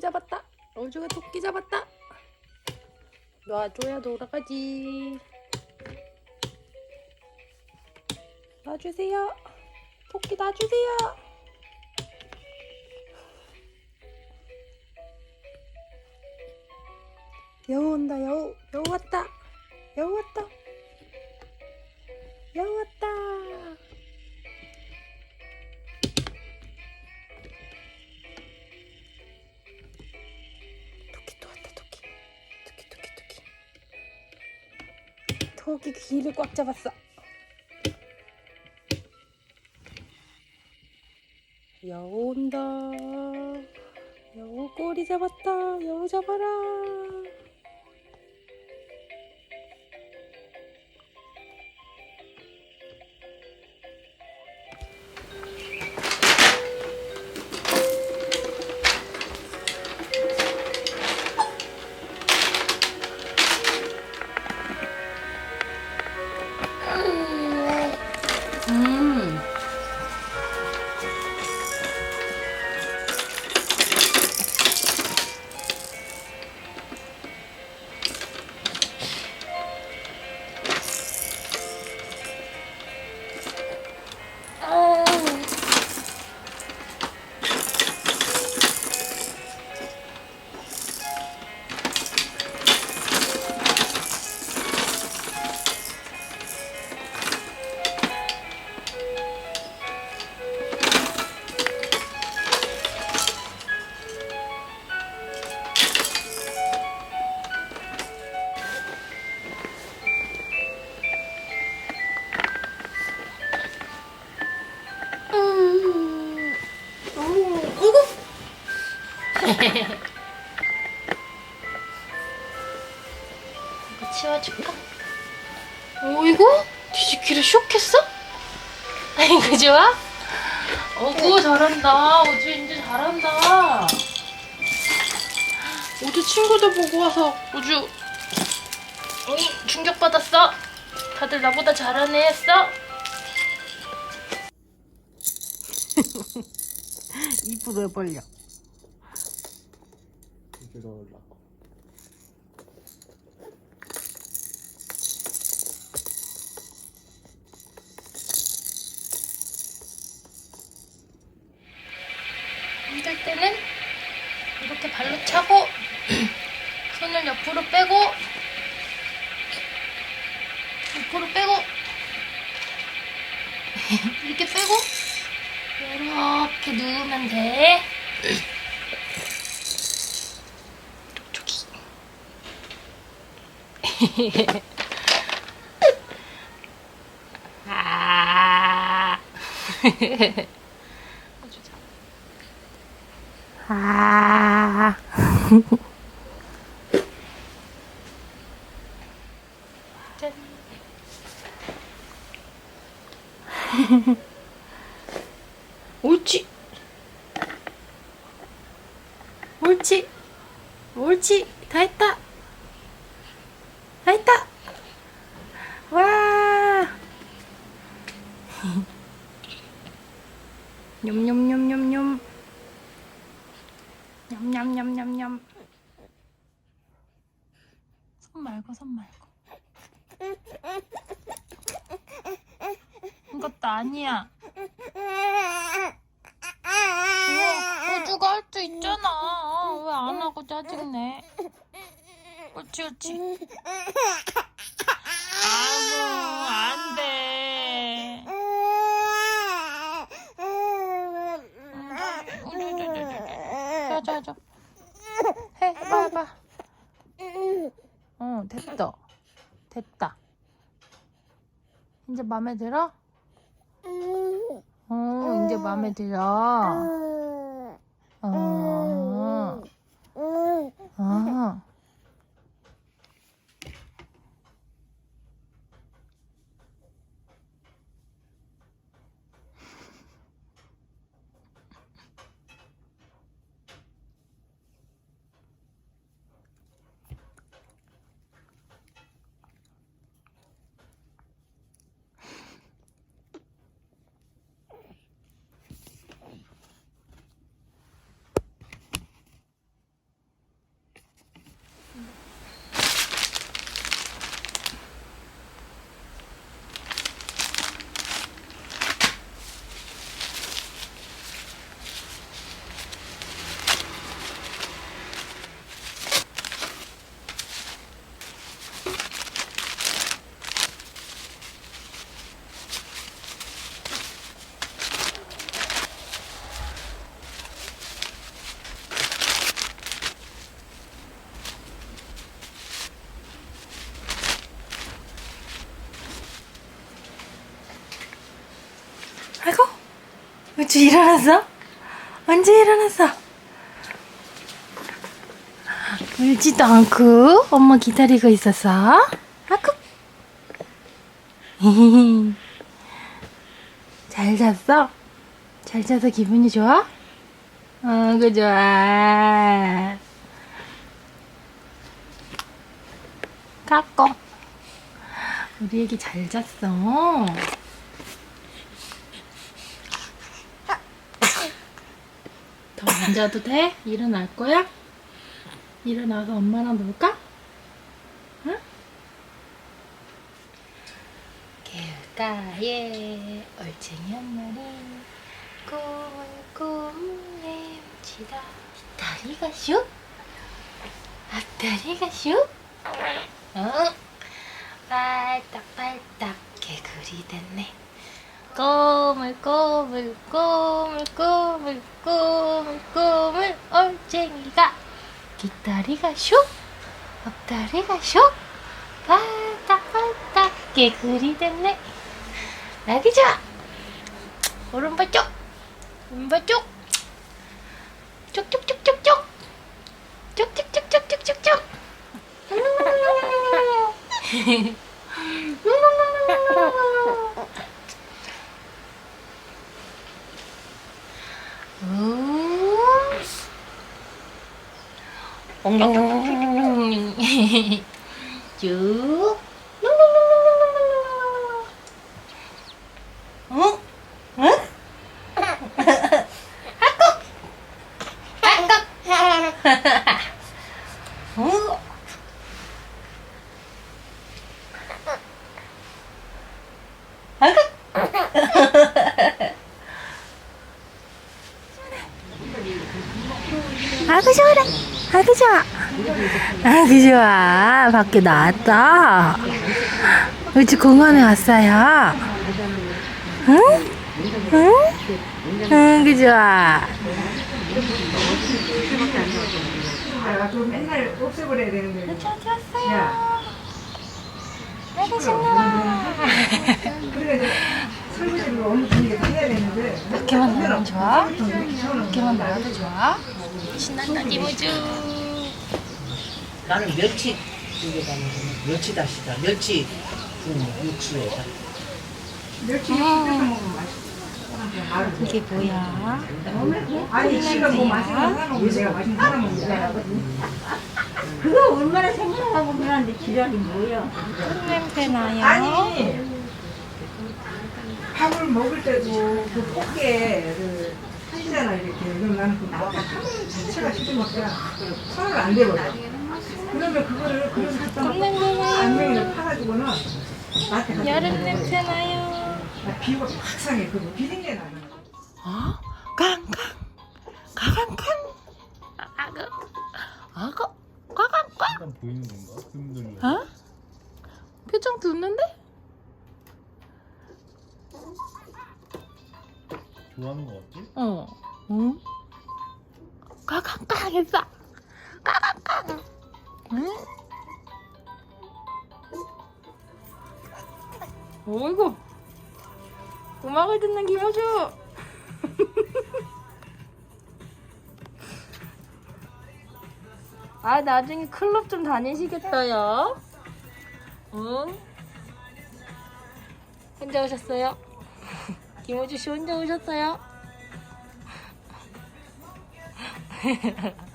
잡았다. 우주가 토끼 잡았다. 놔줘야 돌아가지. 놔주세요. 토끼 놔주세요. 여우 온다 여우 여우 왔다 여우 왔다 여우 왔다 토끼 귀를 꽉 잡았어. 여우 온다. 여우 꼬리 잡았다. 여우 잡아라 이거 치워줄까? 어이구 뒤집기를 쇼했어? 아이고 좋아? 어구 잘한다 우주 이제 잘한다 우주 친구들 보고 와서 우주 어이 충격받았어 다들 나보다 잘하네 했어? 왜 벌려 부드러울라 고. 힘들 때는 이렇게 발로 차고 손을 옆으로 빼고 옆으로 빼고 이렇게 빼고 이렇게 누우면 돼. 아. 아주 잘. 아. 짠. 옳지. 옳지. 옳지. 다 했다. 다 했다. 와. 냠냠냠냠냠. 냠냠냠냠냠. 손 말고 손 말고. 이것도 아니야. 우와, 우주가 할 수 있잖아. 왜 안 하고 짜증내? 옳지. 아이고, 자, 자, 자. 해, 해봐, 해봐. 어, 됐다. 됐다. 이제 마음에 들어? 어, 이제 마음에 들어. 어, 아이고, 우주 일어났어? 언제 일어났어? 울지도 않고 엄마 기다리고 있었어? 아구. 잘 잤어? 잘 자서 기분이 좋아? 어, 그 좋아. 까꿍. 우리 애기 잘 잤어. 더 안 자도 돼? 일어날 거야? 일어나서 엄마랑 놀까? 응? 개울가에 얼쟁이 한 마리 꿈에 훔치다 다리가 슉 앞다리가 슉 응? 빨딱빨딱 개구리 됐네 꼬물 꼬물 꼬물 꼬물 꼬물 꼬물 얼쟁이가. 뒷다리가 슉 앞다리가 슉 팔딱팔딱 개구리 됐네. 좋아. 오른발 쪽 왼발 쪽. 쪽쪽쪽쪽쪽. 쪽쪽쪽쪽쪽쪽쪽 Ong, ong, ong, ong. Chuk. 좋아 아구 좋아 밖에 나왔다 우리 공원에 왔어요 응? 응? 응, 그 좋아 아, 좀 맨날 없애버려야 되는데. 야, 아구 신나 설거지를 어느 분위기가 해야 되는데. 밖에만 나면 좋아? 밖에만 나와도 좋아? 신난다 김우주 나는 멸치 쪽에다 먹으면 멸치 다시다 멸치 국 육수에다 멸치 육수 끓여서 먹으면 맛있어. 이게 뭐야? 아니 지가 뭐 맛있는 내가 맛있는 사람 먹는 거야. 그거 얼마나 생각하고 그러는데 지랄이 뭐야? 냄새 나요? 아니 밥을 먹을 때도 그 꽃게를 하시잖아 이렇게. 그럼 나는 그한 자체가 시키니까 손을 안 대버려. 그러면 그거를 꽃냄새 나요 안명이를 파가지고는 나한테 갖다 여름 줘. 냄새 나요 나 비가 확 상해. 그거 비린내 나는. 어? 깡깡 가강깡 아그 아그 가강깡 약간 보이는 건가? 어? 표정 듣는데? 좋아하는 거 같지? 어 응? 가강깡 했어 가강깡 응? 어이구 음악을 듣는 김효주 아 나중에 클럽 좀 다니시겠어요? 응? 혼자 오셨어요? 김호주 씨 혼자 오셨어요?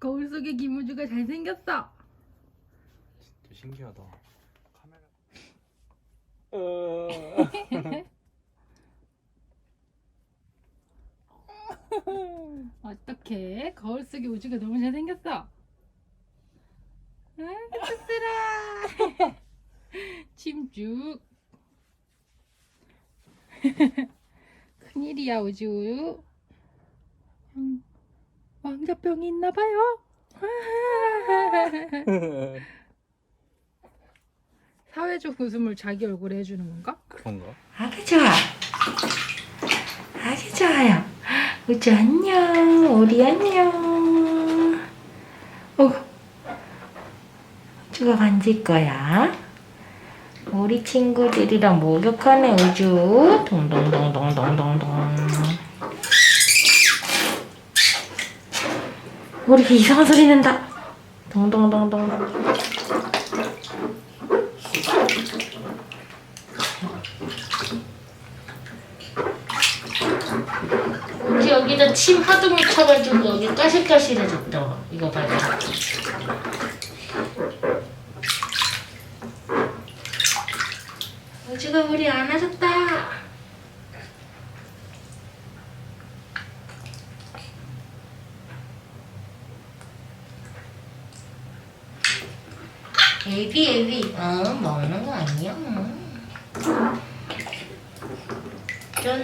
거울 속의 김우주가 잘생겼어. 되게 신기하다. 어떡해? 거울 속의 우주가 너무 잘생겼어. 응, 씁쓸아. 침쭉. 일이야 우주? 음, 왕자병이 있나봐요. 사회적 웃음을 자기 얼굴에 해주는 건가? 그런가? 아주 좋아. 아주 좋아요. 우주 안녕. 우리 안녕. 어, 우주가 만질 거야. 우리 친구들이랑 목욕하네 우주. 동동동동동동동. 우리 이상한 소리 낸다. 동동동동. 우리 여기다 침 하도 묻혀가지고 여기 까실까실해졌다. 이거 봐봐. 우주가 우리 안아줬다. 애비 애비 어 먹는 거 아니야 짠